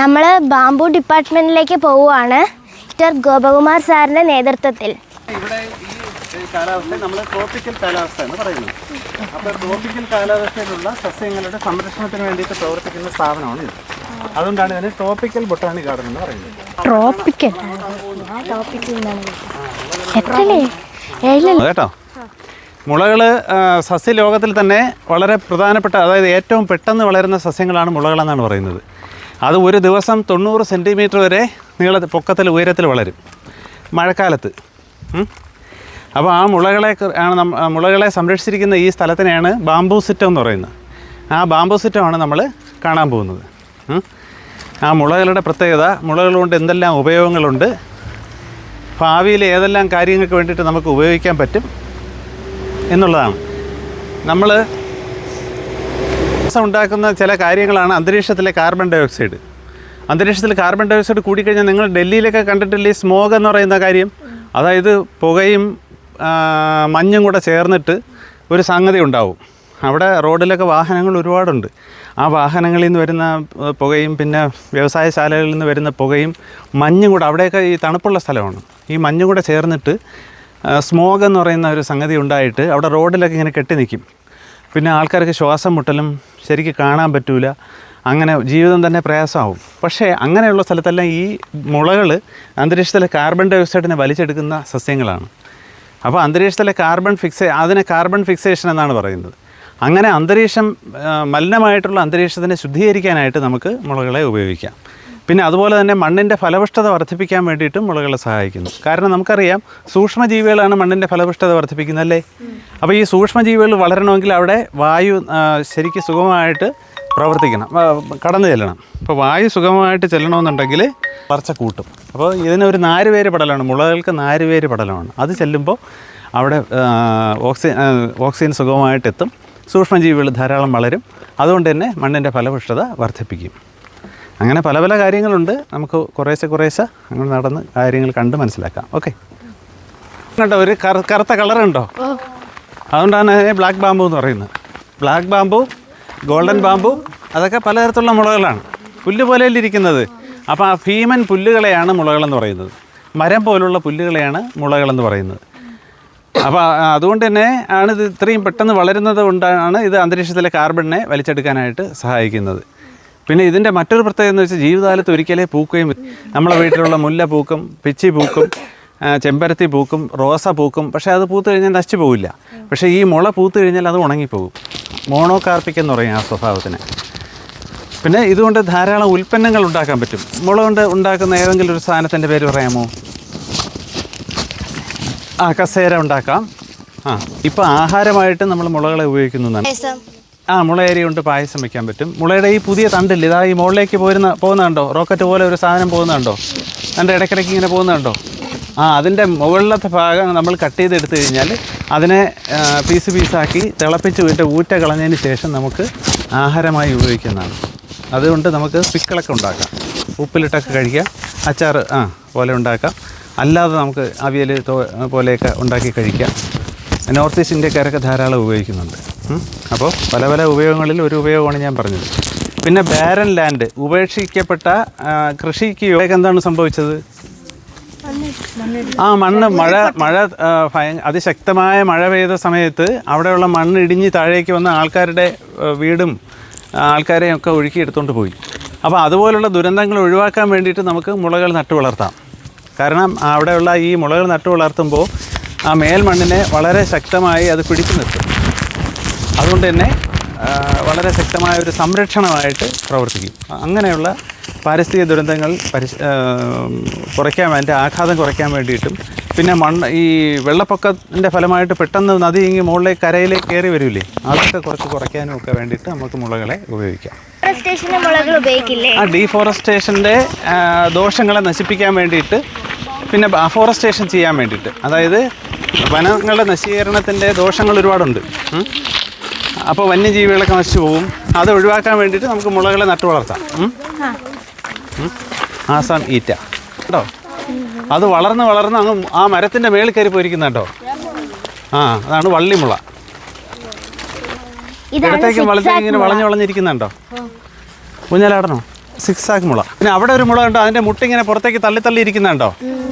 നമ്മൾ ബാംബു ഡിപ്പാർട്ട്മെന്റിലേക്ക് പോവുകയാണ്. മിസ്റ്റർ ഗോപകുമാർ സാറിന്റെ നേതൃത്വത്തിൽ. ഇവിടെ ഈ കാലാവസ്ഥ നമ്മൾ ട്രോപ്പിക്കൽ കാലാവസ്ഥ എന്ന് പറയുന്നത്. അപ്പോൾ ട്രോപ്പിക്കൽ കാലാവസ്ഥയിലുള്ള സസ്യങ്ങളുടെ സംരക്ഷണത്തിന് വേണ്ടിയിട്ട് പ്രവർത്തിക്കുന്ന സ്ഥാപനമാണ് ഇത്. അതുകൊണ്ടാണ് ഇതിന് ട്രോപ്പിക്കൽ ബൊട്ടാണി ഗാർഡൻ എന്ന് പറയുന്നത്. ട്രോപ്പിക്കൽ കേട്ടോ. മുളകൾ സസ്യലോകത്തിൽ തന്നെ വളരെ പ്രധാനപ്പെട്ട അതായത് ഏറ്റവും പെട്ടെന്ന് വളരുന്ന സസ്യങ്ങളാണ് മുളകളെന്നാണ് പറയുന്നത്. അത് ഒരു ദിവസം തൊണ്ണൂറ് സെന്റിമീറ്റർ വരെ നീള പൊക്കത്തിൽ ഉയരത്തിൽ വളരും. മഴക്കാലത്ത്. അപ്പോൾ ആ മുളകളെ ആണ് മുളകളെ സംരക്ഷിച്ചിരിക്കുന്ന ഈ സ്ഥലത്തിനെയാണ് ബാംബൂ സിറ്റം എന്ന് പറയുന്നത്. ആ ബാംബൂ സിറ്റമാണ് നമ്മൾ കാണാൻ പോകുന്നത്. ആ മുളകളുടെ പ്രത്യേകത മുളകൾ കൊണ്ട് എന്തെല്ലാം ഉപയോഗങ്ങളുണ്ട് ഭാവിയിൽ ഏതെല്ലാം കാര്യങ്ങൾക്ക് വേണ്ടിയിട്ട് നമുക്ക് ഉപയോഗിക്കാൻ പറ്റും എന്നുള്ളതാണ്. നമ്മൾ ഉണ്ടാക്കുന്ന ചില കാര്യങ്ങളാണ് അന്തരീക്ഷത്തിലെ കാർബൺ ഡൈ ഓക്സൈഡ് അന്തരീക്ഷത്തിൽ കാർബൺ ഡൈ ഓക്സൈഡ് കൂടിക്കഴിഞ്ഞാൽ നിങ്ങൾ ഡൽഹിയിലൊക്കെ കണ്ടിട്ടില്ലേ സ്മോഗ് എന്ന് പറയുന്ന കാര്യം? അതായത് പുകയും മഞ്ഞും കൂടെ ചേർന്നിട്ട് ഒരു സംഗതി ഉണ്ടാവും. അവിടെ റോഡിലൊക്കെ വാഹനങ്ങൾ ഒരുപാടുണ്ട്. ആ വാഹനങ്ങളിൽ നിന്ന് വരുന്ന പുകയും പിന്നെ വ്യവസായശാലകളിൽ നിന്ന് വരുന്ന പുകയും മഞ്ഞും കൂടെ അവിടെയൊക്കെ ഈ തണുപ്പുള്ള സ്ഥലമാണ്. ഈ മഞ്ഞും കൂടെ ചേർന്നിട്ട് സ്മോഗ് എന്ന് പറയുന്ന ഒരു സംഗതി ഉണ്ടായിട്ട് അവിടെ റോഡിലൊക്കെ ഇങ്ങനെ കെട്ടി നിൽക്കും. പിന്നെ ആൾക്കാർക്ക് ശ്വാസം മുട്ടലും ശരിക്കും കാണാൻ പറ്റൂല. അങ്ങനെ ജീവിതം തന്നെ പ്രയാസമാവും. പക്ഷേ അങ്ങനെയുള്ള സ്ഥലത്തെല്ലാം ഈ മുളകൾ അന്തരീക്ഷത്തിലെ കാർബൺ ഡൈ ഓക്സൈഡിനെ വലിച്ചെടുക്കുന്ന സസ്യങ്ങളാണ്. അപ്പോൾ അന്തരീക്ഷത്തിലെ കാർബൺ ഫിക്സ് അതിനെ കാർബൺ ഫിക്സേഷൻ എന്നാണ് പറയുന്നത്. അങ്ങനെ അന്തരീക്ഷം മലിനമായിട്ടുള്ള അന്തരീക്ഷത്തിനെ ശുദ്ധീകരിക്കാനായിട്ട് നമുക്ക് മുളകളെ ഉപയോഗിക്കാം. പിന്നെ അതുപോലെ തന്നെ മണ്ണിന്റെ ഫലപുഷ്ടത വർദ്ധിപ്പിക്കാൻ വേണ്ടിയിട്ടും മുളകളെ സഹായിക്കുന്നു. കാരണം നമുക്കറിയാം സൂക്ഷ്മജീവികളാണ് മണ്ണിന്റെ ഫലപുഷ്ടത വർദ്ധിപ്പിക്കുന്നത് അല്ലേ? അപ്പോൾ ഈ സൂക്ഷ്മജീവികൾ വളരണമെങ്കിൽ അവിടെ വായു ശരിക്കും സുഗമമായിട്ട് പ്രവർത്തിക്കണം. കടന്നു ചെല്ലണം. അപ്പോൾ വായു സുഗമമായിട്ട് ചെല്ലണമെന്നുണ്ടെങ്കിൽ വളർച്ച കൂട്ടും. അപ്പോൾ ഇതിനൊരു നാരുപേര് പടലമാണ് മുളകൾക്ക് നാരുപേര് പടലമാണ്. അത് ചെല്ലുമ്പോൾ അവിടെ ഓക്സിജൻ ഓക്സിജൻ സുഗമമായിട്ട് എത്തും. സൂക്ഷ്മജീവികൾ ധാരാളം വളരും. അതുകൊണ്ട് തന്നെ മണ്ണിന്റെ ഫലപുഷ്ടത വർദ്ധിപ്പിക്കും. അങ്ങനെ പല പല കാര്യങ്ങളുണ്ട്. നമുക്ക് കുറേശ്ശെ കുറേശ്ശെ അങ്ങനെ നടന്ന് കാര്യങ്ങൾ കണ്ട് മനസ്സിലാക്കാം. ഓക്കെ കണ്ടോ ഒരു കറുത്ത കറുത്ത കളറുണ്ടോ? അതുകൊണ്ടാണ് അതിനെ ബ്ലാക്ക് ബാമ്പു എന്ന് പറയുന്നത്. ബ്ലാക്ക് ബാമ്പു ഗോൾഡൻ ബാമ്പു അതൊക്കെ പലതരത്തിലുള്ള മുളകളാണ്. പുല്ല് പോലെയല്ല ഇരിക്കുന്നത്. അപ്പോൾ ആ ഭീമൻ പുല്ലുകളെയാണ് മുളകളെന്ന് പറയുന്നത്. മരം പോലുള്ള പുല്ലുകളെയാണ് മുളകളെന്ന് പറയുന്നത്. അപ്പോൾ അതുകൊണ്ട് തന്നെ ആണ് ഇത് ഇത്രയും പെട്ടെന്ന് വളരുന്നത് കൊണ്ടാണ് ഇത് അന്തരീക്ഷത്തിലെ കാർബണിനെ വലിച്ചെടുക്കാനായിട്ട് സഹായിക്കുന്നത്. പിന്നെ ഇതിന്റെ മറ്റൊരു പ്രത്യേകത എന്ന് വെച്ചാൽ ജീവിതകാലത്ത് ഒരിക്കലേ പൂക്കുകയും നമ്മളെ വീട്ടിലുള്ള മുല്ല പൂക്കും പിച്ചി പൂക്കും ചെമ്പരത്തി പൂക്കും റോസ പൂക്കും പക്ഷേ അത് പൂത്ത് കഴിഞ്ഞാൽ നശിച്ചു പോകില്ല പക്ഷേ ഈ മുള പൂത്ത് കഴിഞ്ഞാൽ അത് ഉണങ്ങിപ്പോകും. മോണോകാർപ്പിക് എന്ന് പറയും ആ സ്വഭാവത്തിന്. പിന്നെ ഇതുകൊണ്ട് ധാരാളം ഉൽപ്പന്നങ്ങൾ ഉണ്ടാക്കാൻ പറ്റും. മുള കൊണ്ട് ഉണ്ടാക്കുന്ന ഏതെങ്കിലും ഒരു സാധനത്തിന്റെ പേര് പറയാമോ? ആ കസേര ഉണ്ടാക്കാം. ആ ഇപ്പോൾ ആഹാരമായിട്ട് നമ്മൾ മുളകളെ ഉപയോഗിക്കുന്നതാണ് ആ മുളയരി കൊണ്ട് പായസം വെക്കാൻ പറ്റും. മുളയുടെ ഈ പുതിയ തണ്ടില്ല ഇതാ ഈ മുകളിലേക്ക് പോരുന്ന പോകുന്നുണ്ടോ റോക്കറ്റ് പോലെ ഒരു സാധനം പോകുന്നുണ്ടോ അതിന്റെ ഇടയ്ക്കിടയ്ക്ക് ഇങ്ങനെ പോകുന്നുണ്ടോ ആ അതിന്റെ മുകളിലത്തെ ഭാഗം നമ്മൾ കട്ട് ചെയ്തെടുത്തു കഴിഞ്ഞാൽ അതിനെ പീസ് പീസാക്കി തിളപ്പിച്ച് വിട്ട് ഊറ്റ കളഞ്ഞതിന് ശേഷം നമുക്ക് ആഹാരമായി ഉപയോഗിക്കുന്നതാണ്. അതുകൊണ്ട് നമുക്ക് പിക്കിളൊക്കെ ഉണ്ടാക്കാം. ഉപ്പിലിട്ടൊക്കെ കഴിക്കാം. അച്ചാർ ആ പോലെ ഉണ്ടാക്കാം. അല്ലാതെ നമുക്ക് അവിയൽ പോലെയൊക്കെ ഉണ്ടാക്കി കഴിക്കാം. നോർത്ത് ഈസ്റ്റ് ഇന്ത്യക്കാരൊക്കെ ധാരാളം ഉപയോഗിക്കുന്നുണ്ട്. അപ്പോൾ പല പല ഉപയോഗങ്ങളിൽ ഒരു ഉപയോഗമാണ് ഞാൻ പറഞ്ഞത്. പിന്നെ ബാരൻ ലാൻഡ് ഉപേക്ഷിക്കപ്പെട്ട കൃഷിക്ക് ഇവിടേക്ക് എന്താണ് സംഭവിച്ചത്? ആ മണ്ണ് മഴ മഴ അതിശക്തമായ മഴ പെയ്ത സമയത്ത് അവിടെയുള്ള മണ്ണ് ഇടിഞ്ഞ് താഴേക്ക് വന്ന ആൾക്കാരുടെ വീടും ആൾക്കാരെയും ഒക്കെ ഒഴുക്കി എടുത്തുകൊണ്ട് പോയി. അപ്പോൾ അതുപോലുള്ള ദുരന്തങ്ങൾ ഒഴിവാക്കാൻ വേണ്ടിയിട്ട് നമുക്ക് മുളകൾ നട്ടു വളർത്താം. കാരണം അവിടെയുള്ള ഈ മുളകൾ നട്ടു വളർത്തുമ്പോൾ ആ മേൽമണ്ണിനെ വളരെ ശക്തമായി അത് പിടിച്ചു നിർത്തും. അതുകൊണ്ട് തന്നെ വളരെ ശക്തമായ ഒരു സംരക്ഷണമായിട്ട് പ്രവർത്തിക്കും. അങ്ങനെയുള്ള പാരിസ്ഥിതിക ദുരന്തങ്ങൾ പരിശ കുറയ്ക്കാൻ അതിന്റെ ആഘാതം കുറയ്ക്കാൻ വേണ്ടിയിട്ടും പിന്നെ മണ്ണ് ഈ വെള്ളപ്പൊക്കത്തിന്റെ ഫലമായിട്ട് പെട്ടെന്ന് നദി ഇങ്ങി മുകളിലേക്ക് കരയിലേക്ക് കയറി വരില്ലേ അതൊക്കെ കുറച്ച് കുറയ്ക്കാനും ഒക്കെ വേണ്ടിയിട്ട് നമുക്ക് മുളകളെ ഉപയോഗിക്കാം. ആ ഡീഫോറസ്റ്റേഷന്റെ ദോഷങ്ങളെ നശിപ്പിക്കാൻ വേണ്ടിയിട്ട് പിന്നെ അഫോറസ്റ്റേഷൻ ചെയ്യാൻ വേണ്ടിയിട്ട്. അതായത് വനങ്ങളുടെ നശീകരണത്തിന്റെ ദോഷങ്ങൾ ഒരുപാടുണ്ട്. അപ്പോൾ വന്യജീവികളൊക്കെ നശിച്ചു പോകും അത് ഒഴിവാക്കാൻ വേണ്ടിയിട്ട് നമുക്ക് മുളകളെ നട്ടു വളർത്താം. ആസാം ഈറ്റ. കേട്ടോ അത് വളർന്ന് വളർന്ന് അങ്ങ് ആ മരത്തിന്റെ മേളിൽ കയറി പോയിരിക്കുന്ന കേട്ടോ ആ അതാണ് വള്ളിമുള. ഇടത്തേക്ക് വളത്തേക്കും ഇങ്ങനെ വളഞ്ഞു വളഞ്ഞിരിക്കുന്നുണ്ടോ കുഞ്ഞാലാടണോ സിക്സാക്ക് മുള. പിന്നെ അവിടെ ഒരു മുള ഉണ്ടോ അതിന്റെ മുട്ട ഇങ്ങനെ പുറത്തേക്ക് തള്ളി തള്ളി ഇരിക്കുന്നുണ്ടോ